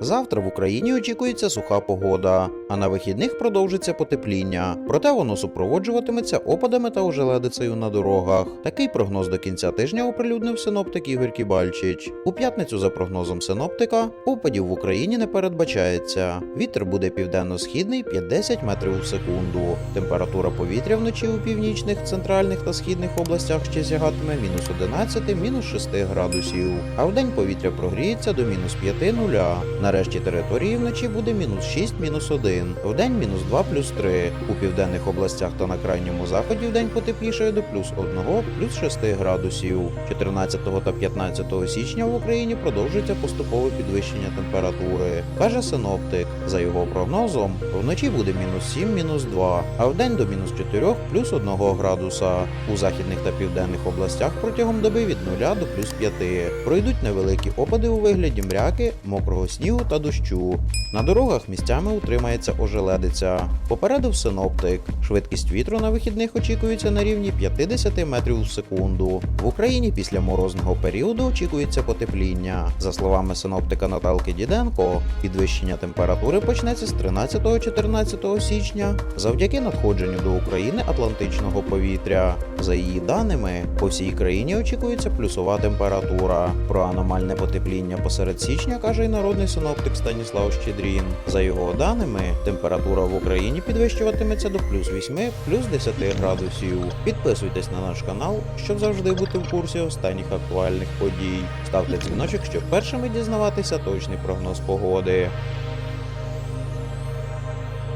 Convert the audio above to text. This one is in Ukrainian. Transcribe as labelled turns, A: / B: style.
A: Завтра в Україні очікується суха погода, а на вихідних продовжиться потепління. Проте воно супроводжуватиметься опадами та ожеледицею на дорогах. Такий прогноз до кінця тижня оприлюднив синоптик Ігор Кібальчич. У п'ятницю, за прогнозом синоптика, опадів в Україні не передбачається. Вітер буде південно-східний 5-10 метрів у секунду. Температура повітря вночі у північних, центральних та східних областях ще сягатиме мінус 11, мінус 6 градусів. А вдень повітря прогріється до мінус 5 нуля. На решті території вночі буде мінус 6, мінус 1. Вдень мінус 2 плюс 3. У південних областях та на крайньому заході вдень потеплішає до плюс 1, плюс 6 градусів. 14 та 15 січня в Україні продовжується поступове підвищення температури. Каже синоптик. За його прогнозом, вночі буде мінус 7, мінус 2, а вдень до мінус 4, плюс 1 градуса. У західних та південних областях протягом доби від 0 до плюс 5. Пройдуть невеликі опади у вигляді мряки, мокрого снігу та дощу. На дорогах місцями утримається ожеледиця. Попередив синоптик. Швидкість вітру на вихідних очікується на рівні 50 метрів в секунду. В Україні після морозного періоду очікується потепління. За словами синоптика Наталки Діденко, підвищення температури почнеться з 13-14 січня завдяки надходженню до України атлантичного повітря. За її даними, по всій країні очікується плюсова температура. Про аномальне потепління посеред січня каже й народний синоптик Станіслав Щедрін. За його даними, температура в Україні підвищуватиметься до плюс 8, плюс 10 градусів. Підписуйтесь на наш канал, щоб завжди бути в курсі останніх актуальних подій. Ставте дзвіночок, щоб першими дізнаватися точний прогноз погоди.